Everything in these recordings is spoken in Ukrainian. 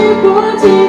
雨过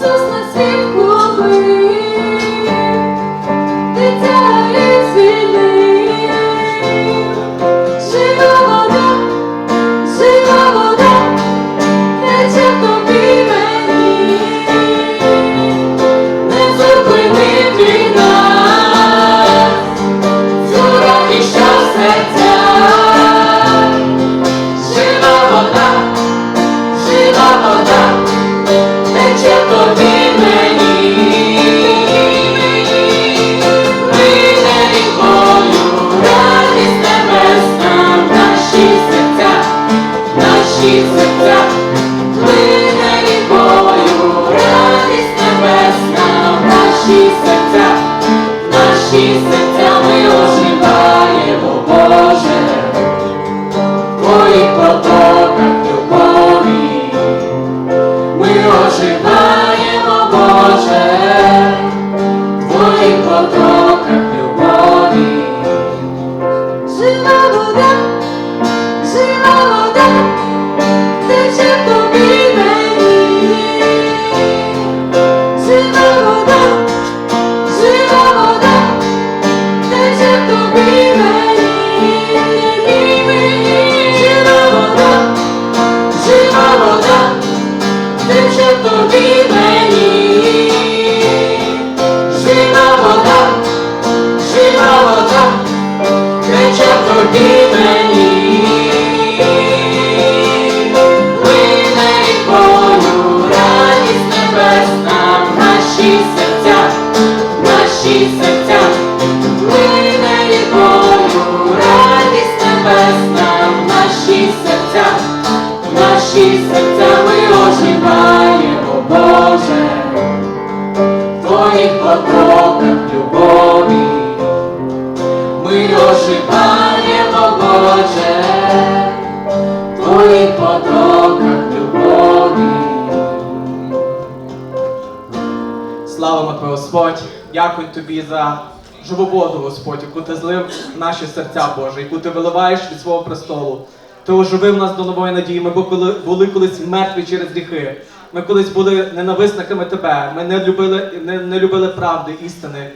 Ісус на світку. спочиваємо, Боже, твоїх потоках любові. Слава Тебе, Господь, дякую тобі за живу воду, Господь, яку ти злив в наші серця, Боже, яку ти виливаєш від свого престолу. Ти оживив нас до нової надії. Ми були колись мертві через гріхи. Ми колись були ненависниками тебе. Ми не любили, не, не любили правди, істини.